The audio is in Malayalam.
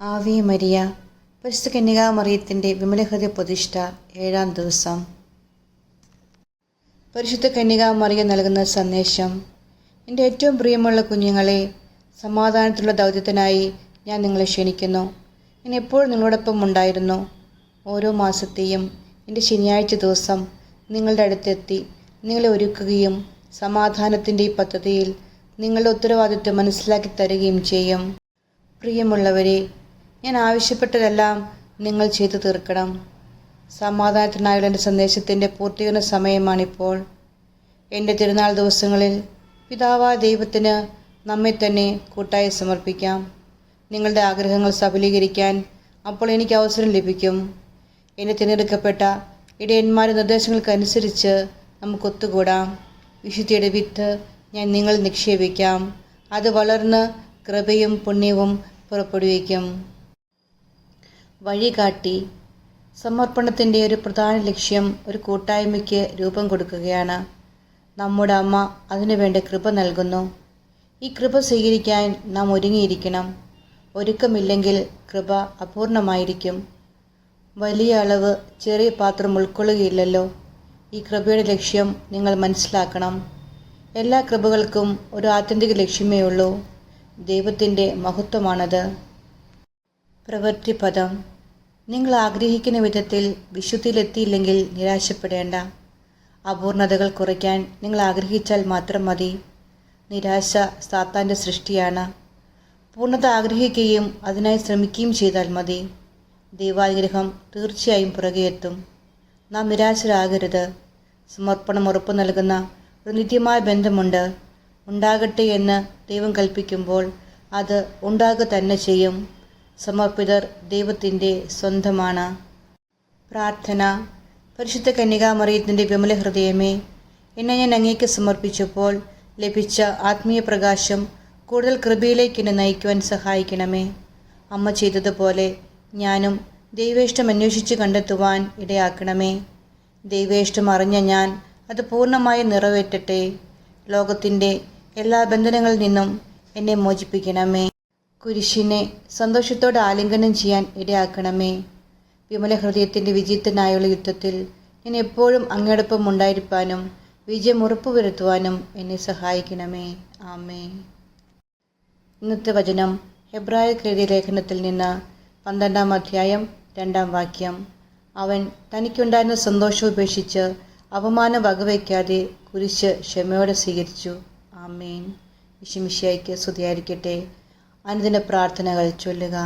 ആവേ മരിയ പരിശുദ്ധ കന്യകാമറിയത്തിന്റെ വിമലഹൃദയ പ്രതിഷ്ഠ ഏഴാം ദിവസം. പരിശുദ്ധ കന്യകാമറിയ നൽകുന്ന സന്ദേശം എന്റെ ഏറ്റവും പ്രിയമുള്ള കുഞ്ഞുങ്ങളെ സമാധാനത്തിലുള്ള ദൗത്യത്തിനായി ഞാൻ നിങ്ങളെ ക്ഷണിക്കുന്നു. ഞാൻ എപ്പോഴും നിങ്ങളോടൊപ്പം ഉണ്ടായിരുന്നു. ഓരോ മാസത്തെയും എന്റെ ശനിയാഴ്ച ദിവസം നിങ്ങളുടെ അടുത്തെത്തി നിങ്ങളെ ഒരുക്കുകയും സമാധാനത്തിന്റെ ഈ പദ്ധതിയിൽ നിങ്ങളുടെ ഉത്തരവാദിത്വം മനസ്സിലാക്കി തരുകയും ചെയ്യും. പ്രിയമുള്ളവരെ ഞാൻ ആവശ്യപ്പെട്ടതെല്ലാം നിങ്ങൾ ചെയ്തു തീർക്കണം. സമാധാനത്തിനായുള്ള എന്റെ സന്ദേശത്തിന്റെ പൂർത്തീകരണ സമയമാണിപ്പോൾ. എന്റെ തിരുനാൾ ദിവസങ്ങളിൽ പിതാവായ ദൈവത്തിന് നമ്മെ തന്നെ കൂട്ടായി സമർപ്പിക്കാം. നിങ്ങളുടെ ആഗ്രഹങ്ങൾ സഫലീകരിക്കാൻ അപ്പോൾ എനിക്ക് അവസരം ലഭിക്കും. എന്നെ തിരഞ്ഞെടുക്കപ്പെട്ട ഇടയന്മാരുടെ നിർദ്ദേശങ്ങൾക്കനുസരിച്ച് നമുക്ക് ഒത്തുകൂടാം. വിശുദ്ധിയുടെ വിത്ത് ഞാൻ നിങ്ങൾ നിക്ഷേപിക്കാം. അത് വളർന്ന് കൃപയും പുണ്യവും പുറപ്പെടുവിക്കും. വഴികാട്ടി സമർപ്പണത്തിന്റെ ഒരു പ്രധാന ലക്ഷ്യം ഒരു കൂട്ടായ്മയ്ക്ക് രൂപം കൊടുക്കുകയാണ്. നമ്മുടെ അമ്മ അതിനുവേണ്ട കൃപ നൽകുന്നു. ഈ കൃപ സ്വീകരിക്കാൻ നാം ഒരുങ്ങിയിരിക്കണം. ഒരുക്കമില്ലെങ്കിൽ കൃപ അപൂർണമായിരിക്കും. വലിയ അളവ് ചെറിയ പാത്രം ഉൾക്കൊള്ളുകയില്ലല്ലോ. ഈ കൃപയുടെ ലക്ഷ്യം നിങ്ങൾ മനസ്സിലാക്കണം. എല്ലാ കൃപകൾക്കും ഒരു ആത്യന്തിക ലക്ഷ്യമേ ഉള്ളൂ. ദൈവത്തിന്റെ മഹത്വമാണത്. പ്രവൃത്തിപദം. നിങ്ങൾ ആഗ്രഹിക്കുന്ന വിധത്തിൽ വിശുദ്ധിയിലെത്തിയില്ലെങ്കിൽ നിരാശപ്പെടേണ്ട. അപൂർണതകൾ കുറയ്ക്കാൻ നിങ്ങൾ ആഗ്രഹിച്ചാൽ മാത്രം മതി. നിരാശ സാത്താന്റെ സൃഷ്ടിയാണ്. പൂർണത ആഗ്രഹിക്കുകയും അതിനായി ശ്രമിക്കുകയും ചെയ്താൽ മതി. ദൈവാനുഗ്രഹം തീർച്ചയായും പുറകെ എത്തും. നാം നിരാശരാകരുത്. സമർപ്പണം ഉറപ്പു നൽകുന്ന ഒരു നിത്യമായ ബന്ധമുണ്ട്. ഉണ്ടാകട്ടെ എന്ന് ദൈവം കൽപ്പിക്കുമ്പോൾ അത് ഉണ്ടാകുക തന്നെ ചെയ്യും. സമർപ്പിതർ ദൈവത്തിന്റെ സ്വന്തമാണ്. പ്രാർത്ഥന. പരിശുദ്ധ കന്യകാമറിയത്തിന്റെ വിമല ഹൃദയമേ എന്നെ ഞാൻ അങ്ങേക്ക് സമർപ്പിച്ചപ്പോൾ ലഭിച്ച ആത്മീയ പ്രകാശം കൂടുതൽ കൃപയിലേക്ക് എന്നെ നയിക്കുവാൻ സഹായിക്കണമേ. അമ്മ ചെയ്തതുപോലെ ഞാനും ദൈവേഷ്ടം അന്വേഷിച്ച് കണ്ടെത്തുവാൻ ഇടയാക്കണമേ. ദൈവേഷ്ടം അറിഞ്ഞ ഞാൻ അത് പൂർണമായി നിറവേറ്റട്ടെ. ലോകത്തിന്റെ എല്ലാ ബന്ധനങ്ങളിൽ നിന്നും എന്നെ മോചിപ്പിക്കണമേ. കുരിശിനെ സന്തോഷത്തോടെ ആലിംഗനം ചെയ്യാൻ ഇടയാക്കണമേ വിമല ഹൃദയത്തിന്റെ വിജയത്തിനായുള്ള യുദ്ധത്തിൽ ഞാൻ എപ്പോഴും അങ്ങയോടൊപ്പം ഉണ്ടായിരിക്കാനും വിജയം ഉറപ്പുവരുത്തുവാനും എന്നെ സഹായിക്കണമേ. ആമേ ഇന്നത്തെ വചനം ഹെബ്രായ കൃതി ലേഖനത്തിൽ നിന്ന് പന്ത്രണ്ടാം അധ്യായം രണ്ടാം വാക്യം. അവൻ തനിക്കുണ്ടായിരുന്ന സന്തോഷം ഉപേക്ഷിച്ച് അപമാനം വകവയ്ക്കാതെ കുരിശ് ക്ഷമയോടെ സ്വീകരിച്ചു. ആമേൻ. വിഷമിഷിയായിക്ക് സ്തുതിയായിരിക്കട്ടെ. അനുദിന പ്രാർത്ഥനകൾ ചൊല്ലുക.